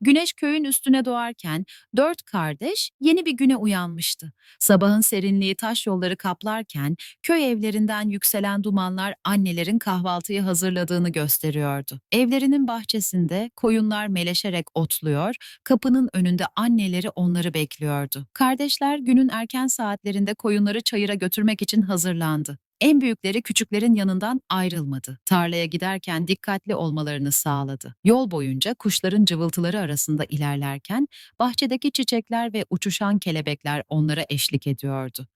Güneş köyün üstüne doğarken dört kardeş yeni bir güne uyanmıştı. Sabahın serinliği taş yolları kaplarken köy evlerinden yükselen dumanlar annelerin kahvaltıyı hazırladığını gösteriyordu. Evlerinin bahçesinde koyunlar meleşerek otluyor, kapının önünde anneleri onları bekliyordu. Kardeşler günün erken saatlerinde koyunları çayıra götürmek için hazırlandı. En büyükleri küçüklerin yanından ayrılmadı. Tarlaya giderken dikkatli olmalarını sağladı. Yol boyunca kuşların cıvıltıları arasında ilerlerken bahçedeki çiçekler ve uçuşan kelebekler onlara eşlik ediyordu.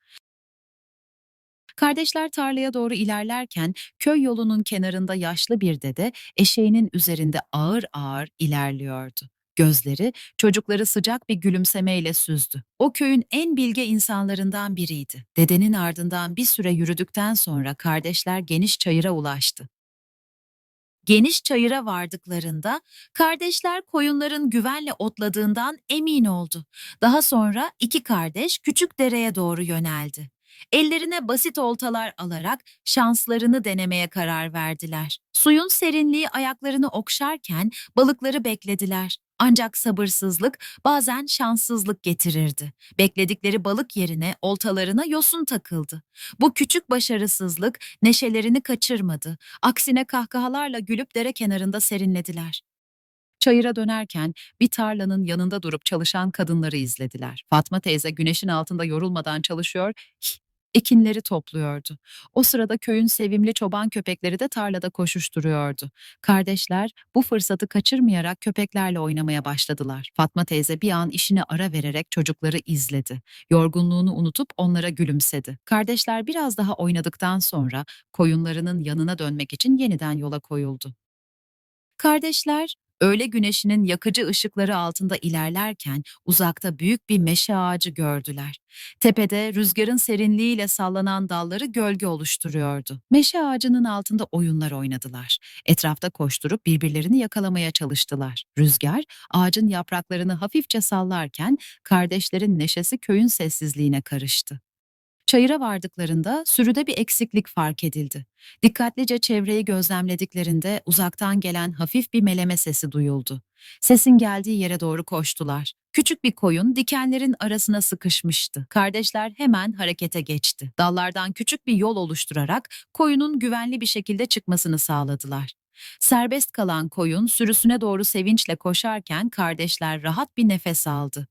Kardeşler tarlaya doğru ilerlerken köy yolunun kenarında yaşlı bir dede eşeğinin üzerinde ağır ağır ilerliyordu. Gözleri çocukları sıcak bir gülümsemeyle süzdü. O köyün en bilge insanlarından biriydi. Dedenin ardından bir süre yürüdükten sonra kardeşler geniş çayıra ulaştı. Geniş çayıra vardıklarında kardeşler koyunların güvenle otladığından emin oldu. Daha sonra iki kardeş küçük dereye doğru yöneldi. Ellerine basit oltalar alarak şanslarını denemeye karar verdiler. Suyun serinliği ayaklarını okşarken balıkları beklediler. Ancak sabırsızlık bazen şanssızlık getirirdi. Bekledikleri balık yerine oltalarına yosun takıldı. Bu küçük başarısızlık neşelerini kaçırmadı. Aksine kahkahalarla gülüp dere kenarında serinlediler. Çayıra dönerken bir tarlanın yanında durup çalışan kadınları izlediler. Fatma teyze güneşin altında yorulmadan çalışıyor, ekinleri topluyordu. O sırada köyün sevimli çoban köpekleri de tarlada koşuşturuyordu. Kardeşler bu fırsatı kaçırmayarak köpeklerle oynamaya başladılar. Fatma teyze bir an işine ara vererek çocukları izledi. Yorgunluğunu unutup onlara gülümsedi. Kardeşler biraz daha oynadıktan sonra koyunlarının yanına dönmek için yeniden yola koyuldu. Kardeşler öğle güneşinin yakıcı ışıkları altında ilerlerken uzakta büyük bir meşe ağacı gördüler. Tepede rüzgarın serinliğiyle sallanan dalları gölge oluşturuyordu. Meşe ağacının altında oyunlar oynadılar. Etrafta koşturup birbirlerini yakalamaya çalıştılar. Rüzgar ağacın yapraklarını hafifçe sallarken kardeşlerin neşesi köyün sessizliğine karıştı. Çayıra vardıklarında sürüde bir eksiklik fark edildi. Dikkatlice çevreyi gözlemlediklerinde uzaktan gelen hafif bir meleme sesi duyuldu. Sesin geldiği yere doğru koştular. Küçük bir koyun dikenlerin arasına sıkışmıştı. Kardeşler hemen harekete geçti. Dallardan küçük bir yol oluşturarak koyunun güvenli bir şekilde çıkmasını sağladılar. Serbest kalan koyun sürüsüne doğru sevinçle koşarken kardeşler rahat bir nefes aldı.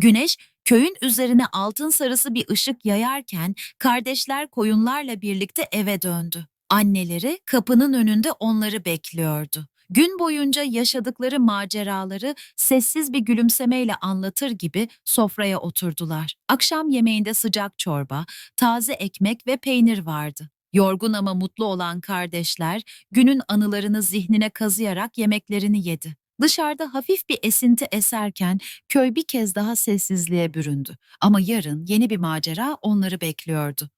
Güneş köyün üzerine altın sarısı bir ışık yayarken kardeşler koyunlarla birlikte eve döndü. Anneleri kapının önünde onları bekliyordu. Gün boyunca yaşadıkları maceraları sessiz bir gülümsemeyle anlatır gibi sofraya oturdular. Akşam yemeğinde sıcak çorba, taze ekmek ve peynir vardı. Yorgun ama mutlu olan kardeşler günün anılarını zihnine kazıyarak yemeklerini yedi. Dışarıda hafif bir esinti eserken köy bir kez daha sessizliğe büründü. Ama yarın yeni bir macera onları bekliyordu.